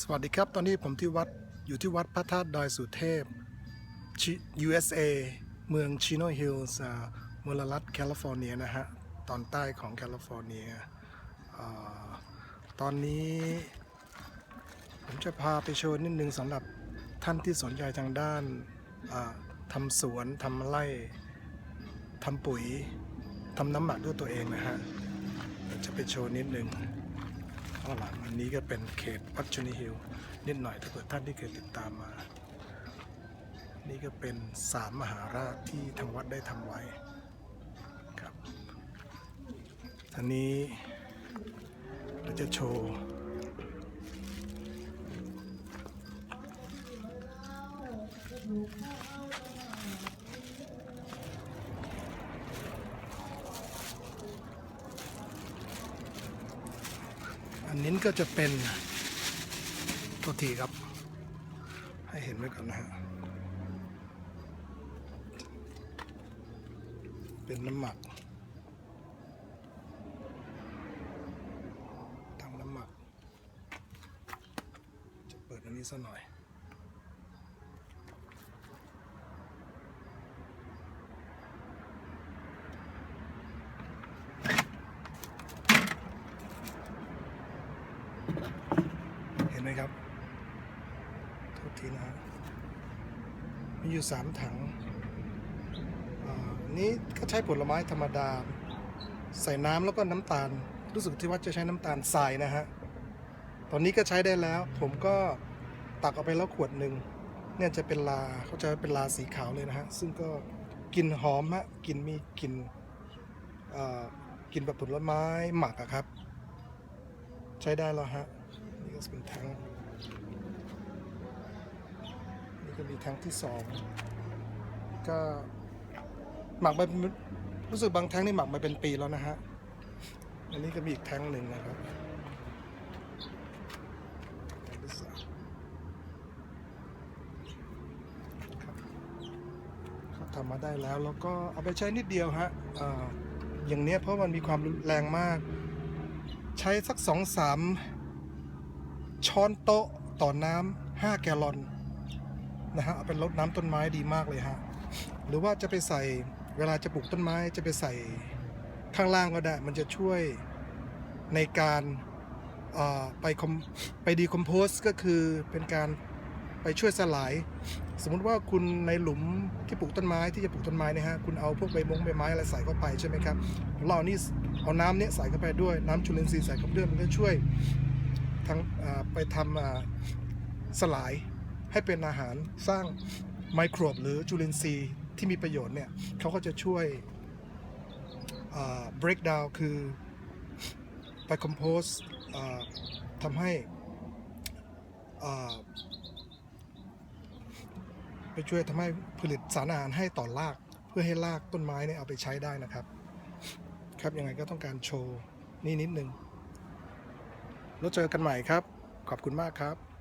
สวัสดีครับ ตอนนี้ผมที่วัดอยู่ที่วัดพระธาตุดอยสุเทพ USA เมืองชิโนฮิลส์มลรัฐแคลิฟอร์เนียนะฮะ ตอนใต้ของแคลิฟอร์เนีย ตอนนี้ ผมจะพาไปโชว์นิดนึงสำหรับท่านที่สนใจทางด้านาทำสวนทำไร่ทำปุ๋ยทำน้ำหมักด้วยตัวเองนะฮะ จะไปโชว์นิดนึง ข้างหลังอันนี้ก็เป็นเขตวัดชนิฮิลนิดหน่อยถ้าเกิดท่านที่เคยติดตามมา นี่ก็เป็นสามมหาราชที่ทางวัดได้ทำไว้ครับท่านนี้เราจะโชว์ อันนี้ก็จะเป็นตัวทีครับ ให้เห็นไว้ก่อนนะฮะ เป็นน้ำหมักทำน้ำหมัก จะเปิดอันนี้สักหน่อย นไหมครับโทษทีนะฮะมีอยู่สามถังอ่านี้ก็ใช้ผลไม้ธรรมดา ใส่น้ำแล้วก็น้ำตาล รู้สึกที่ว่าจะใช้น้ำตาลทรายนะฮะ ตอนนี้ก็ใช้ได้แล้ว ผมก็ตักเอาไปแล้วขวดหนึ่งเนี่ยจะเป็นลาเขาจะเป็นลาสีขาวเลยนะฮะ ซึ่งก็กลิ่นหอมฮะกลิ่นมีกลิ่นอ่อกลิ่นแบบผลไม้หมักอะครับ ใช้ได้แล้วฮะ นี่ก็เป็นแทงนี่ก็มีแทงที่สองก็หมักไปรู้สึกบางแทงนี่หมักมาเป็นปีแล้วนะฮะ อันนี้ก็มีอีกแทงหนึ่งนะครับแทงที่สามทำมาได้แล้วแล้วก็เอาไปใช้นิดเดียวฮะออย่างเนี้ยเพราะมันมีความแรงมาก ใช้สักสองสาม ช้อนโต๊ะต่อน้ำห้าแกลลอนนะฮะเอาเป็นรดน้ำต้นไม้ดีมากเลยฮะหรือว่าจะไปใส่เวลาจะปลูกต้นไม้จะไปใส่ข้างล่างก็ได้ มันจะช่วยในการไปไปดีคอมโพสก็คือเป็นการไปช่วยสลาย สมมุติว่าคุณในหลุมที่ปลูกต้นไม้ที่จะปลูกต้นไม้นะฮะคุณเอาพวกใบมงใบไม้อะไรใส่เข้าไปใช่ไหมครับเรานี่เอาน้ำเนี้ยใส่เข้าไปด้วยน้ำจุลินทรีย์ใส่เข้าไปด้วยมันก็ช่วย ทั้งไปทำสลายให้เป็นอาหารสร้างไมโครบหรือจุลินทรีย์ที่มีประโยชน์เนี่ยเขาก็จะช่วย break down คือไป compose อทำให้ไปช่วยทำให้ผลิตสารอาหารให้ต่อรากเพื่อให้รากต้นไม้เนี่ยเอาไปใช้ได้นะครับ ครับยังไงก็ต้องการโชว์นี่นิดนึง แล้วเจอกันใหม่ครับ ขอบคุณมากครับ